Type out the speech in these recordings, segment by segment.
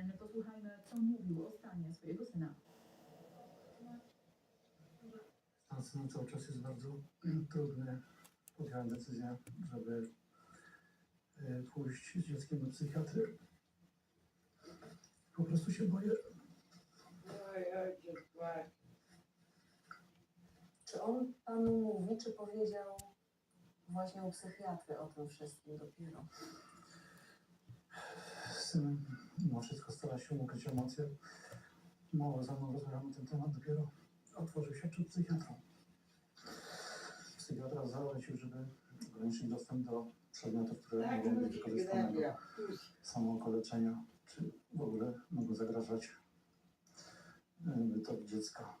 Mm, Posłuchajmy, co mówił o stanie swojego syna. Stan syna cały czas jest bardzo trudny. Podjąłem decyzję, żeby e, pójść z dzieckiem do psychiatry. Po prostu się boję. Czy on panu mówi, czy powiedział właśnie u psychiatry o tym wszystkim dopiero? Syn mimo wszystko stara się ukryć emocje. Mało ze mną rozmawiał na ten temat, dopiero otworzył się przed psychiatrą. Psychiatra zalecił, żeby ograniczyć dostęp do przedmiotów, które Tak, mogą być wykorzystane do samookaleczenia, czy w ogóle mogą zagrażać e, bytowi dziecka.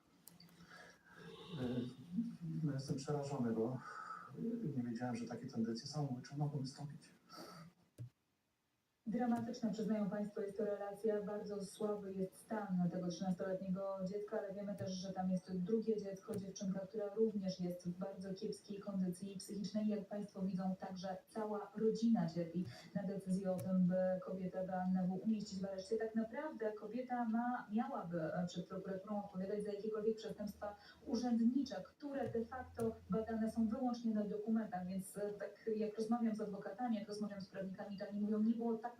E, No, jestem przerażony, bo nie wiedziałem, że takie tendencje samobójcze mogą wystąpić. Dramatyczna, przyznają Państwo, jest to relacja. Bardzo słaby jest stan tego 13-letniego dziecka, ale wiemy też, że tam jest drugie dziecko, dziewczynka, która również jest w bardzo kiepskiej kondycji psychicznej. Jak Państwo widzą, także cała rodzina cierpi na decyzję o tym, by kobietę Beannę umieścić w areszcie. Tak naprawdę kobieta ma, miałaby przed prokuraturą odpowiadać za jakiekolwiek przestępstwa urzędnicze, które de facto badane są wyłącznie na dokumentach, więc tak jak rozmawiam z adwokatami, jak rozmawiam z prawnikami, to oni mówią, nie było tak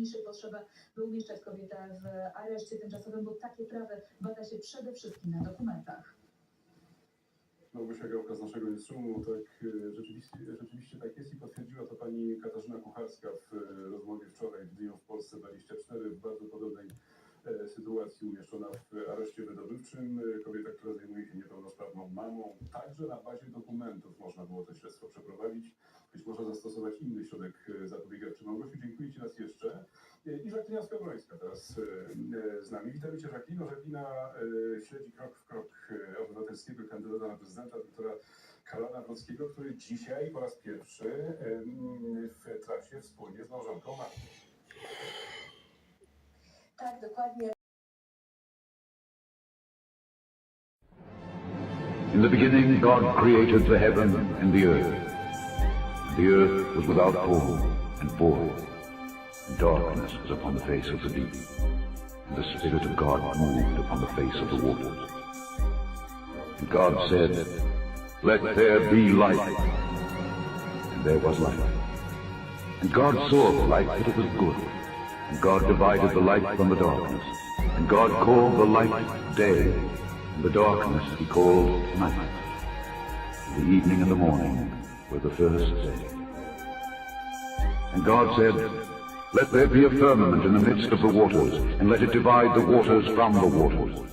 najmniejszej potrzeby, by umieszczać kobietę w areszcie tymczasowym, bo takie prawy bada się przede wszystkim na dokumentach. Małgosia Gałka z naszego newsroomu, tak e, rzeczywiście, rzeczywiście tak jest i potwierdziła to pani Katarzyna Kucharska w e, rozmowie wczoraj w Dniu w Polsce 24 w bardzo podobnej e, sytuacji umieszczona w areszcie wydobywczym. E, Kobieta, która zajmuje się niepełnosprawną mamą. Także na bazie dokumentów można było to śledztwo przeprowadzić. Być może zastosować inny środek zapobiegawczy. Małgosiu, dziękuję Ci raz jeszcze. E, I Żaklina Skowrońska teraz e, e, z nami. Witamy Cię Żaklino. Żaklina śledzi krok w krok obywatelskiego kandydata na prezydenta, doktora Karla Nawrockiego, który dzisiaj po raz pierwszy w trasie wspólnie z małżonką ma. Tak, dokładnie. In the beginning, God created the heaven and the earth. The earth was without form and void, darkness was upon the face of the deep. And the Spirit of God moved upon the face of the waters. And God said, Let there be light. And there was light. And God saw the light that it was good. And God divided the light from the darkness. And God called the light day, and the darkness he called night. And the evening and the morning were the first day. And God said, Let there be a firmament in the midst of the waters, and let it divide the waters from the waters.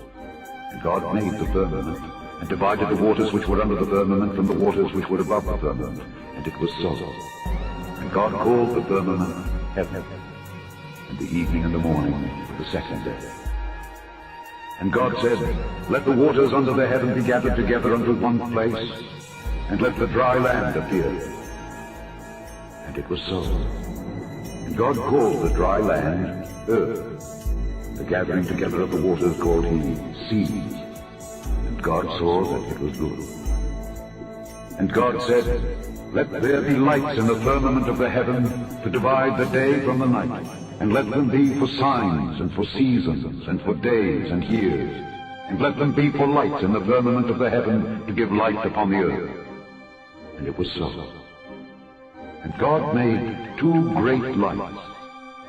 And God made the firmament, and divided the waters which were under the firmament from the waters which were above the firmament. And it was so. And God called the firmament heaven. And the evening and the morning the second day. And God said, Let the waters under the heaven be gathered together unto one place, and let the dry land appear. And it was so. God called the dry land earth. The gathering together of the waters called he seas. And God saw that it was good. And God said, Let there be lights in the firmament of the heaven to divide the day from the night, and let them be for signs and for seasons and for days and years, and let them be for lights in the firmament of the heaven to give light upon the earth. And it was so. And God made two great lights,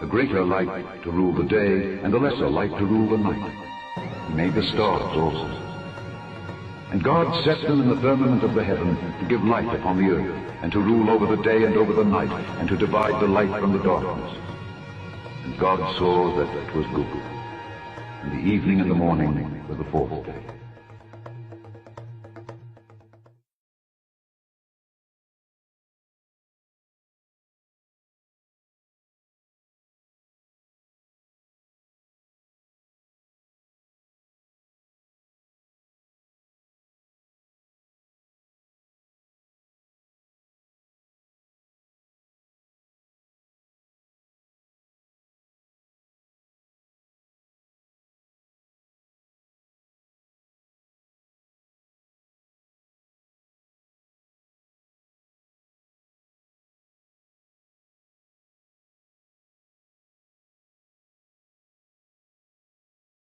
the greater light to rule the day, and the lesser light to rule the night. He made the stars also. And God set them in the firmament of the heaven to give light upon the earth, and to rule over the day and over the night, and to divide the light from the darkness. And God saw that it was good. And the evening and the morning were the fourth day.